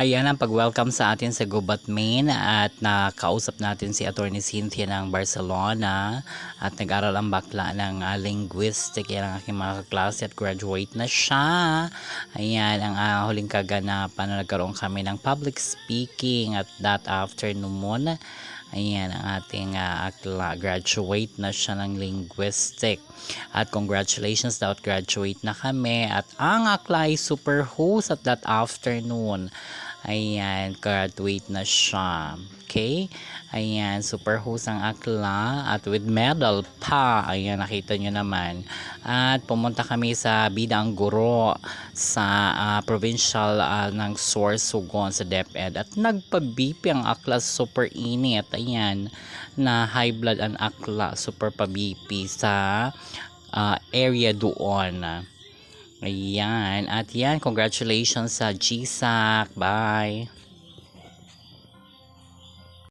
Ayan ang pag-welcome sa atin sa Gubat Main at nakausap natin si Attorney Cynthia ng Barcelona at nag-aral ang bakla ng uh, linguistic yan ang aking mga kaklase at graduate na siya. Ayan ang ah, huling kaganapan na nagkaroon kami ng public speaking at that afternoon. Ayan ang ating akla. Graduate na siya ng linguistic. At congratulations daw at graduate na kami. At ang akla ay super host at that afternoon. Ayan, graduate na siya. Okay? Ayan, super host ang akla at with medal pa. Ayan, nakita nyo naman. At pumunta kami sa Bidang Guro sa ah, provincial ah, ng Sorsogon sa DepEd at nagpa-BP ang akla super init. Ayan, na high blood ang akla super pa-BP sa ah, area doon. Ayan. At yan, congratulations sa GSAC. Bye.